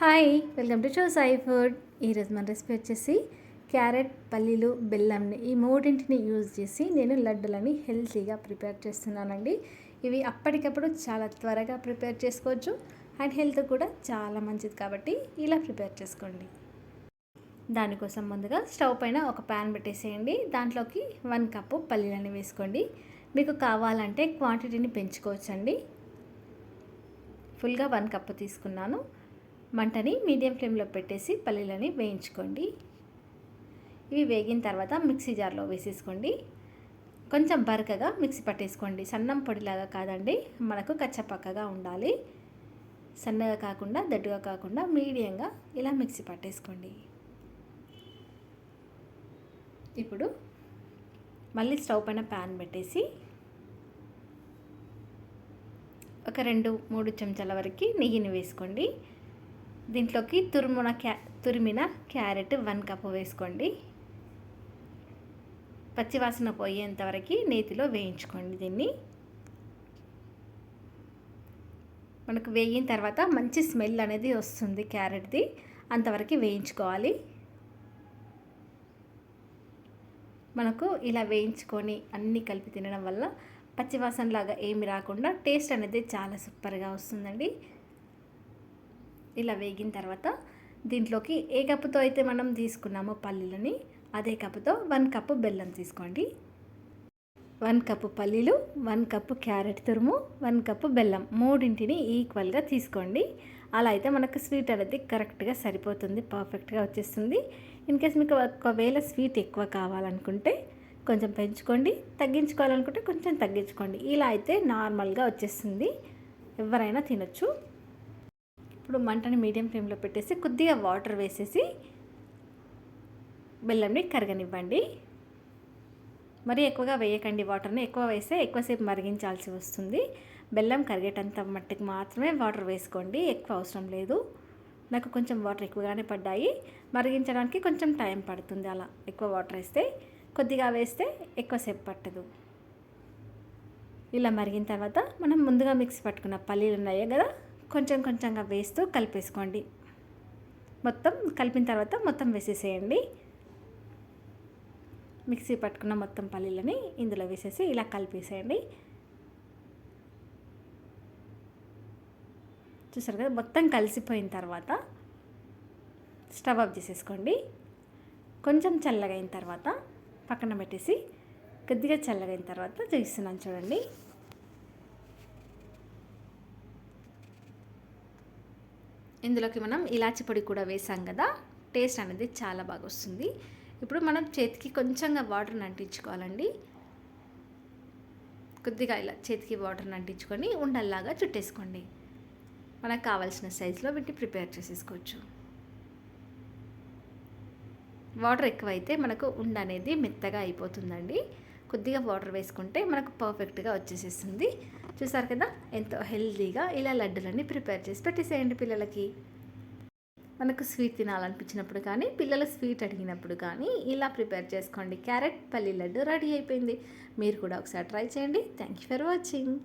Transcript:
Hi welcome to చో Sai food. ఈరోజు మన రెసిపీ వచ్చేసి క్యారెట్ పల్లీలు బెల్లంని ఈ మూడింటిని యూజ్ చేసి నేను లడ్డులని హెల్తీగా ప్రిపేర్ చేస్తున్నానండి. ఇవి అప్పటికప్పుడు చాలా త్వరగా ప్రిపేర్ చేసుకోవచ్చు అండ్ హెల్త్ కూడా చాలా మంచిది కాబట్టి ఇలా ప్రిపేర్ చేసుకోండి. దానికోసం ముందుగా స్టవ్ పైన ఒక ప్యాన్ పెట్టేసేయండి. దాంట్లోకి వన్ కప్పు పల్లీలని వేసుకోండి. మీకు కావాలంటే క్వాంటిటీని పెంచుకోవచ్చండి. ఫుల్గా వన్ కప్పు తీసుకున్నాను. మంటని మీడియం ఫ్లేమ్లో పెట్టేసి పల్లీలని వేయించుకోండి. ఇవి వేగిన తర్వాత మిక్సీ జార్లో వేసేసుకోండి. కొంచెం బరకగా మిక్సీ పట్టేసుకోండి. సన్నం పొడిలాగా కాదండి మనకు కచ్చపక్కగా ఉండాలి. సన్నగా కాకుండా దడ్డుగా కాకుండా మీడియంగా ఇలా మిక్సీ పట్టేసుకోండి. ఇప్పుడు మళ్ళీ స్టవ్ పైన ప్యాన్ పెట్టేసి ఒక రెండు మూడు చెంచాల వరకు నెయ్యిని వేసుకోండి. దీంట్లోకి తురుమున క్యా తురిమిన క్యారెట్ వన్ కప్ వేసుకోండి. పచ్చివాసన పోయేంతవరకు నేతిలో వేయించుకోండి దీన్ని. మనకు వేయిన తర్వాత మంచి స్మెల్ అనేది వస్తుంది క్యారెట్ది. అంతవరకు వేయించుకోవాలి. మనకు ఇలా వేయించుకొని అన్నీ కలిపి తినడం వల్ల పచ్చివాసనలాగా ఏమి రాకుండా టేస్ట్ అనేది చాలా సూపర్గా వస్తుందండి. ఇలా వేగిన తర్వాత దీంట్లోకి ఏ కప్పుతో అయితే మనం తీసుకున్నామో పల్లీలని అదే కప్పుతో వన్ కప్పు బెల్లం తీసుకోండి. వన్ కప్పు పల్లీలు వన్ కప్పు క్యారెట్ తురుము వన్ కప్పు బెల్లం మూడింటిని ఈక్వల్గా తీసుకోండి. అలా అయితే మనకు స్వీట్ అనేది కరెక్ట్గా సరిపోతుంది పర్ఫెక్ట్గా వచ్చేస్తుంది. ఇన్ కేస్ మీకు ఒకవేళ స్వీట్ ఎక్కువ కావాలనుకుంటే కొంచెం పెంచుకోండి తగ్గించుకోవాలనుకుంటే కొంచెం తగ్గించుకోండి. ఇలా అయితే నార్మల్గా వచ్చేస్తుంది. ఎవరైనా తినొచ్చు. ఇప్పుడు మంటని మీడియం ఫ్లేమ్లో పెట్టేసి కొద్దిగా వాటర్ వేసేసి బెల్లంని కరగనివ్వండి. మరీ ఎక్కువగా వేయకండి వాటర్ని. ఎక్కువ వేస్తే ఎక్కువసేపు మరిగించాల్సి వస్తుంది. బెల్లం కరిగేటంత మట్టికి మాత్రమే వాటర్ వేసుకోండి. ఎక్కువ అవసరం లేదు. నాకు కొంచెం వాటర్ ఎక్కువగానే పడ్డాయి. మరిగించడానికి కొంచెం టైం పడుతుంది అలా. ఎక్కువ వాటర్ వేస్తే కొద్దిగా వేస్తే ఎక్కువసేపు పట్టదు. ఇలా మరిగిన తర్వాత మనం ముందుగా మిక్సీ పట్టుకున్న పల్లీలు ఉన్నాయి కదా? కొంచెం కొంచెంగా వేస్తూ కలిపేసుకోండి. మొత్తం కలిపిన తర్వాత మొత్తం వేసేసేయండి. మిక్సీ పట్టుకున్న మొత్తం పల్లీలని ఇందులో వేసేసి ఇలా కలిపేసేయండి. చూసారు కదా? మొత్తం కలిసిపోయిన తర్వాత స్టవ్ ఆఫ్ చేసేసుకోండి. కొంచెం చల్లగా అయిన తర్వాత పక్కన పెట్టేసి కొద్దిగా చల్లగైన తర్వాత చూపిస్తున్నాను చూడండి. ఇందులోకి మనం ఇలాచి పొడి కూడా వేసాం కదా టేస్ట్ అనేది చాలా బాగా వస్తుంది. ఇప్పుడు మనం చేతికి కొంచెంగా వాటర్ని అంటించుకోవాలండి. కొద్దిగా ఇలా చేతికి వాటర్ని అంటించుకొని ఉండల్లాగా చుట్టేసుకోండి. మనకు కావాల్సిన సైజులో వీటిని ప్రిపేర్ చేసేసుకోవచ్చు. వాటర్ ఎక్కువైతే మనకు ఉండ అనేది మెత్తగా అయిపోతుందండి. కొద్దిగా వాటర్ వేసుకుంటే మనకు పర్ఫెక్ట్గా వచ్చేసేస్తుంది. చూసారు కదా? ఎంతో హెల్తీగా ఇలా లడ్డులన్నీ ప్రిపేర్ చేసి పెట్టేసేయండి పిల్లలకి. మనకు స్వీట్ తినాలనిపించినప్పుడు కానీ పిల్లలు స్వీట్ అడిగినప్పుడు కానీ ఇలా ప్రిపేర్ చేసుకోండి. క్యారెట్ పల్లి లడ్డు రెడీ అయిపోయింది. మీరు కూడా ఒకసారి ట్రై చేయండి. Thank you for watching.